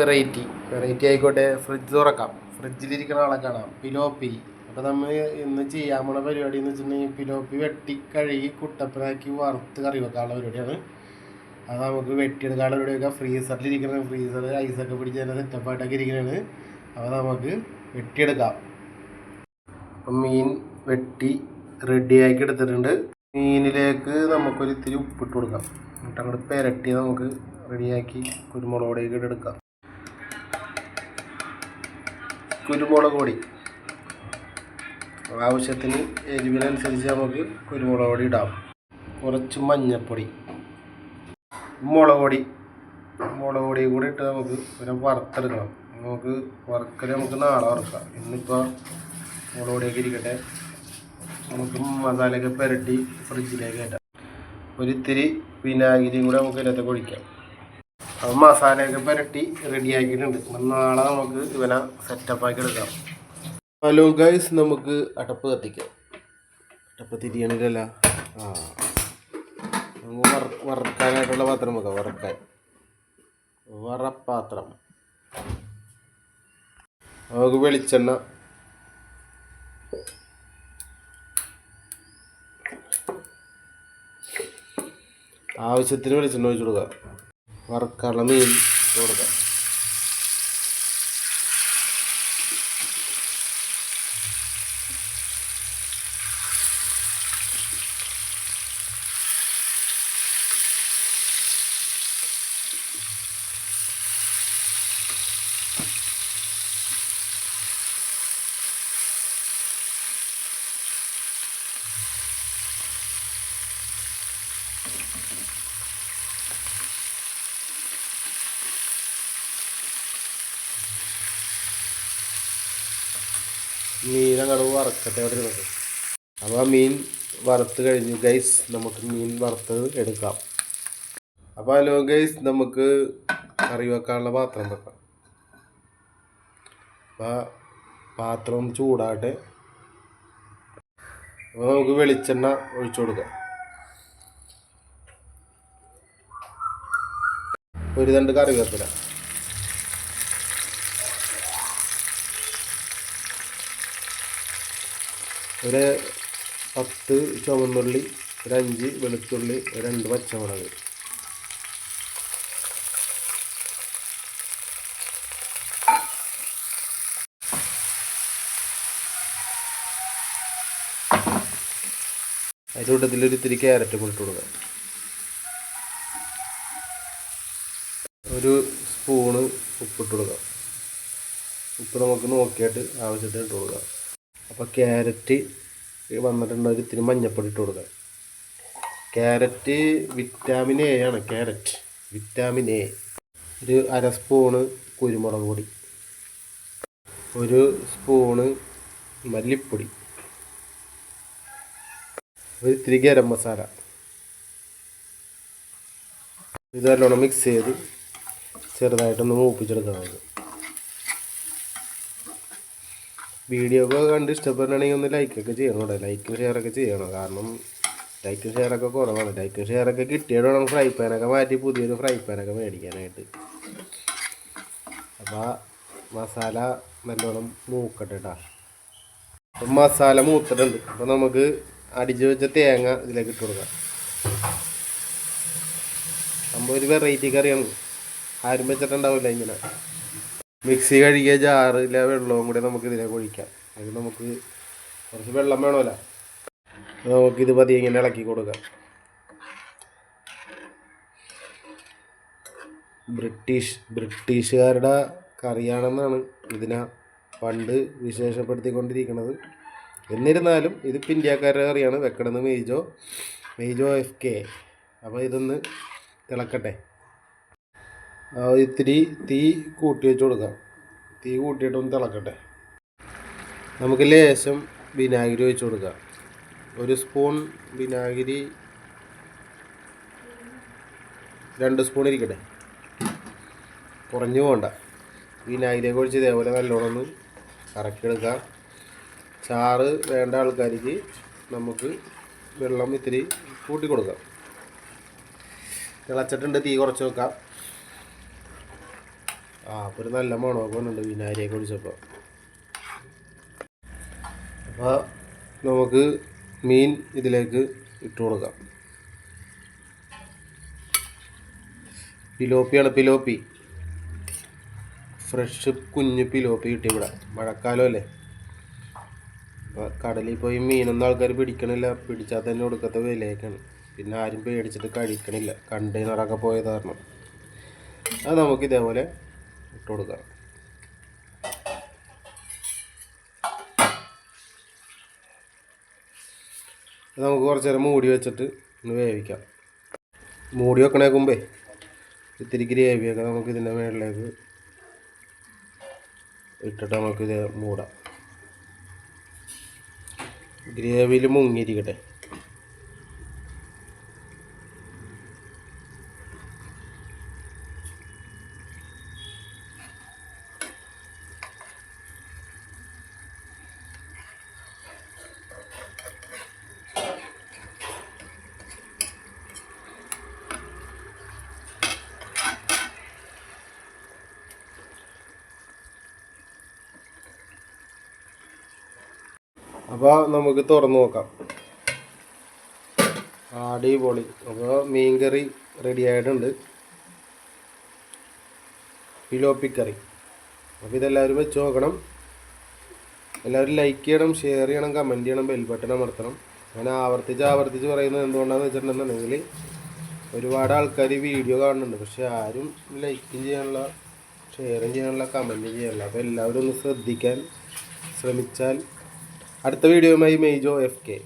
Variety. Variety ആയിക്കോട്ടെ. Fridge തുറക്കാം. ഫ്രിഡ്ജിലിരിക്കുന്ന ആളെ കാണാം. പിലോപ്പി അപ്പോൾ നമ്മൾ ഇന്ന് ചെയ്യാൻ പോണ പരിപാടി എന്ന് വെച്ചിട്ടുണ്ടെങ്കിൽ പിലോപ്പി വെട്ടി കഴുകി കുട്ടപ്പനാക്കി വറുത്ത് കറി വെക്കാനുള്ള പരിപാടിയാണ്. അത് നമുക്ക് വെട്ടിയെടുക്കാനുള്ള പരിപാടി വെക്കാം. ഫ്രീസറിലിരിക്കുന്ന ഫ്രീസർ ഐസൊക്കെ പിടിച്ച് തന്നെ സെറ്റപ്പായിട്ടൊക്കെ ഇരിക്കുന്നതാണ് അപ്പോൾ നമുക്ക് വെട്ടിയെടുക്കാം. അപ്പം മീൻ വെട്ടി റെഡിയാക്കി എടുത്തിട്ടുണ്ട്. മീനിലേക്ക് നമുക്കൊരു ഇത്തിരി ഉപ്പിട്ട് കൊടുക്കാം. എന്നിട്ട് അങ്ങോട്ട് പെരട്ടി നമുക്ക് റെഡിയാക്കി കുരുമുളക് പൊടിയൊക്കെ എടുക്കാം. കുരുമുളക് പൊടി. ആവശ്യത്തിന് എരിവിനനുസരിച്ച് നമുക്ക് കുരുമുളക് പൊടി ഇടാം. കുറച്ച് മഞ്ഞൾപ്പൊടി മുളക് പൊടി. മുളക് പൊടി കൂടി ഇട്ട് നമുക്ക് പിന്നെ വറുത്തെടുക്കണം. നമുക്ക് വറുക്കൽ നമുക്ക് നാളെ വറുക്കാം. ഇന്നിപ്പോൾ മുളക് പൊടിയൊക്കെ ഇരിക്കട്ടെ. നമുക്ക് മസാലയൊക്കെ പുരട്ടി ഫ്രിഡ്ജിലേക്ക് കയറ്റാം. ഒരിത്തിരി വിനാഗിരിയും കൂടെ നമുക്ക് ഇതിനകത്ത് ഒഴിക്കാം. മസാലയൊക്കെ പുരട്ടി റെഡിയാക്കിയിട്ടുണ്ട് നാളെ നമുക്ക് ഇവനെ സെറ്റപ്പാക്കി എടുക്കാം. ഹലോ ഗൈസ് നമുക്ക് അടപ്പ് കത്തിക്കാം. അടപ്പ് തിരിയണില്ലല്ല. ആ. നമുക്ക് വറ വറക്കാനായിട്ടുള്ള പാത്രം വെക്കാം വറക്കാൻ. വറപ്പാത്രം. നമുക്ക് വെളിച്ചെണ്ണ. ആവശ്യത്തിന് വെളിച്ചെണ്ണ ഒഴിച്ചു കൊടുക്കുക വറക്കാനുള്ള മീൻ ഇട്ട് കൊടുക്കാം. മീൻ വറക്കട്ടെ അവിടെ അപ്പോൾ ആ മീൻ വറുത്ത് കഴിഞ്ഞു. ഗൈസ് നമുക്ക് മീൻ വറുത്തത് എടുക്കാം. അപ്പോൾ ഹലോ ഗൈസ് നമുക്ക് കറി വെക്കാനുള്ള പാത്രം വെക്കാം. അപ്പോൾ പാത്രം ചൂടാട്ടെ അപ്പോൾ നമുക്ക് വെളിച്ചെണ്ണ ഒഴിച്ചു കൊടുക്കാം. ഒരു രണ്ട് കറിവേപ്പില. ഒരു പത്ത് ചുവന്നുള്ളി ഒരു അഞ്ച് വെളുത്തുള്ളി രണ്ട് പച്ചമുളക്. അതിന്റെ കൂട്ടത്തിൽ ഒരു ഇത്തിരി ക്യാരറ്റ് ഇട്ട് കൊടുക്കുക ഒരു സ്പൂണ് ഉപ്പിട്ട് കൊടുക്കാം. ഉപ്പ് നമുക്ക് നോക്കിയിട്ട് ആവശ്യത്തിന് ഇട്ട് കൊടുക്കാം. അപ്പോൾ ക്യാരറ്റ് വന്നിട്ടുണ്ട്. അതിൽ ഇത്തിരി മഞ്ഞപ്പൊടി ഇട്ട് കൊടുക്കുക ക്യാരറ്റ് വിറ്റാമിൻ എ ആണ്. Carrot vitamin A. ഒരു അര സ്പൂണ് കുരുമുളക് പൊടി. ഒരു സ്പൂണ് മല്ലിപ്പൊടി. ഒരു ഇത്തിരി ഗരം മസാല. ഇതെല്ലാം മിക്സ് ചെയ്ത് ചെറുതായിട്ടൊന്ന് മൂപ്പിച്ചെടുക്കണം നമുക്ക് വീഡിയോ ഒക്കെ കണ്ട് ഇഷ്ടപ്പെടുകയാണെങ്കിൽ ഒന്ന് ലൈക്കൊക്കെ ചെയ്യണം കേട്ടോ. ലൈക്കും ഷെയറൊക്കെ ചെയ്യണം. കാരണം ലൈക്കും ഷെയറൊക്കെ കുറവാണ്. ലൈക്കും ഷെയറൊക്കെ കിട്ടിയത് വേണം ഫ്രൈ പാനൊക്കെ മാറ്റി പുതിയൊരു ഫ്രൈ പാനൊക്കെ മേടിക്കാനായിട്ട്. അപ്പോൾ മസാല നല്ലോണം മൂക്കട്ടെ കേട്ടോ മസാല മൂത്തിട്ടുണ്ട്. അപ്പോൾ നമുക്ക് അടിച്ചു വെച്ച തേങ്ങ ഇതിലേക്ക് ഇട്ട് കൊടുക്കാം. സംഭവം ഒരു വെറൈറ്റി കറിയാണ്. ആരും വെച്ചിട്ടുണ്ടാവില്ല ഇങ്ങനെ. മിക്സി കഴുകിയ ജാറിലെ വെള്ളവും കൂടി നമുക്ക് ഇതിലേക്ക് ഒഴിക്കാം. അത് നമുക്ക് കുറച്ച് വെള്ളം വേണമല്ലോ. നമുക്കിത് പതിയെ ഇങ്ങനെ ഇളക്കി കൊടുക്കാം. ബ്രിട്ടീഷ് ബ്രിട്ടീഷുകാരുടെ കറിയാണെന്നാണ് ഇതിനെ പണ്ട് വിശേഷപ്പെടുത്തിക്കൊണ്ടിരിക്കുന്നത്. എന്നിരുന്നാലും ഇതിപ്പോൾ ഇന്ത്യക്കാരുടെ കറിയാണ്. വെക്കണമെന്ന് മെയ്ജോ മെയ്ജോ എഫ് കെ. അപ്പോൾ ഇതൊന്ന് തിളക്കട്ടെ. ഇത്തിരി തീ കൂട്ടി വെച്ച് കൊടുക്കാം. തീ കൂട്ടിയിട്ടൊന്ന് തിളക്കട്ടെ. നമുക്ക് ലേശം വിനാഗിരി ഒഴിച്ച് കൊടുക്കാം. ഒരു സ്പൂൺ വിനാഗിരി. രണ്ട് സ്പൂൺ ഇരിക്കട്ടെ. കുറഞ്ഞു പോകണ്ട. വിനാഗിരിയൊക്കെ ഒഴിച്ച് ഇതേപോലെ നല്ലോണം ഒന്ന് കറക്കിയെടുക്കാം. ചാറ് വേണ്ട ആൾക്കാർക്ക് നമുക്ക് വെള്ളം ഇത്തിരി കൂട്ടി കൊടുക്കാം. തിളച്ചിട്ടുണ്ട് തീ കുറച്ച് വെക്കാം. ആ അപ്പോൾ ഒരു നല്ല മണമൊക്കെ വന്നിട്ടുണ്ട് വിനാരിയെ കുടിച്ചപ്പോൾ അപ്പോൾ നമുക്ക് മീൻ ഇതിലേക്ക് ഇട്ട് കൊടുക്കാം. പിലോപ്പിയാണ് പിലോപ്പി. ഫ്രഷ് കുഞ്ഞ് പിലോപ്പി കിട്ടി ഇവിടെ. മഴക്കാലം അല്ലേ? അപ്പോൾ കടലിൽ പോയി മീനൊന്നും ആൾക്കാർ പിടിക്കണില്ല. പിടിച്ചാൽ തന്നെ കൊടുക്കാത്ത വിലയൊക്കെയാണ്. പിന്നെ ആരും പേടിച്ചിട്ട് കഴിക്കണില്ല. കണ്ടെയ്നറൊക്കെ പോയത് കാരണം. അത് നമുക്ക് ഇതേപോലെ ഇട്ട് നമുക്ക് കുറച്ച് നേരം മൂടി വെച്ചിട്ട് ഒന്ന് വേവിക്കാം. മൂടി വെക്കണേ മുമ്പേ ഇത്തിരി ഗ്രേവിയൊക്കെ നമുക്ക് ഇതിന്റെ മേളിലേക്ക് ഇട്ടിട്ട് നമുക്കിത് മൂടാം. ഗ്രേവിയിൽ മുങ്ങിയിരിക്കട്ടെ. അപ്പോൾ നമുക്ക് തുറന്നു നോക്കാം. അടിപൊളി. അപ്പോൾ മീൻകറി റെഡി ആയിട്ടുണ്ട്. പിലോപ്പിക്കറി അപ്പോൾ ഇതെല്ലാവരും വെച്ച് നോക്കണം. എല്ലാവരും ലൈക്ക് ചെയ്യണം ഷെയർ ചെയ്യണം കമന്റ് ചെയ്യണം ബെൽ ബട്ടൺ അമർത്തണം. ഞാൻ ആവർത്തിച്ച് ആവർത്തിച്ച് പറയുന്നത് എന്തുകൊണ്ടാണെന്ന് വെച്ചിട്ടുണ്ടെന്നുണ്ടെങ്കിൽ ഒരുപാട് ആൾക്കാർ വീഡിയോ കാണുന്നുണ്ട്. പക്ഷെ ആരും ലൈക്കും ചെയ്യാനുള്ള ഷെയറും ചെയ്യാനുള്ള കമന്റും ചെയ്യാനുള്ള. അപ്പോൾ എല്ലാവരും ഒന്ന് ശ്രദ്ധിക്കാൻ ശ്രമിച്ചാൽ അടുത്ത വീഡിയോയുമായി മെയ്ജോ എഫ് കെ.